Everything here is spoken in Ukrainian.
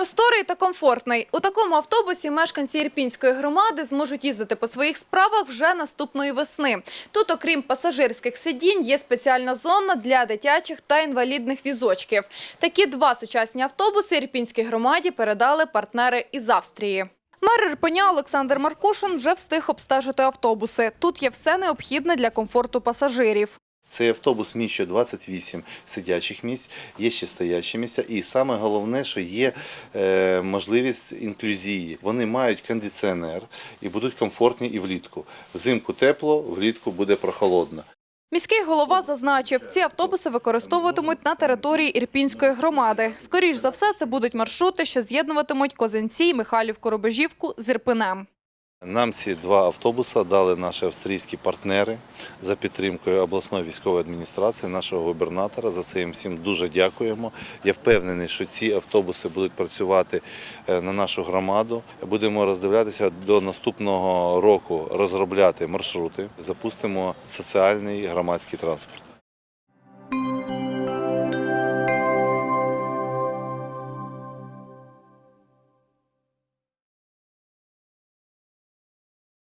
Просторий та комфортний. У такому автобусі мешканці Ірпінської громади зможуть їздити по своїх справах вже наступної весни. Тут, окрім пасажирських сидінь, є спеціальна зона для дитячих та інвалідних візочків. Такі два сучасні автобуси Ірпінській громаді передали партнери із Австрії. Мер Ірпеня Олександр Маркушин вже встиг обстежити автобуси. Тут є все необхідне для комфорту пасажирів. Цей автобус вміщує 28 сидячих місць, є ще стоячі місця. І саме головне, що є е, можливість інклюзії. Вони мають кондиціонер і будуть комфортні і влітку. Взимку тепло, влітку буде прохолодно. Міський голова зазначив, ці автобуси використовуватимуть на території Ірпінської громади. Скоріш за все, це будуть маршрути, що з'єднуватимуть Козинці, Михайлівку, Рубежівку з Ірпенем. Нам ці два автобуси дали наші австрійські партнери за підтримкою обласної військової адміністрації, нашого губернатора. За це їм всім дуже дякуємо. Я впевнений, що ці автобуси будуть працювати е, на нашу громаду. Будемо роздивлятися до наступного року, розробляти маршрути. Запустимо соціальний громадський транспорт.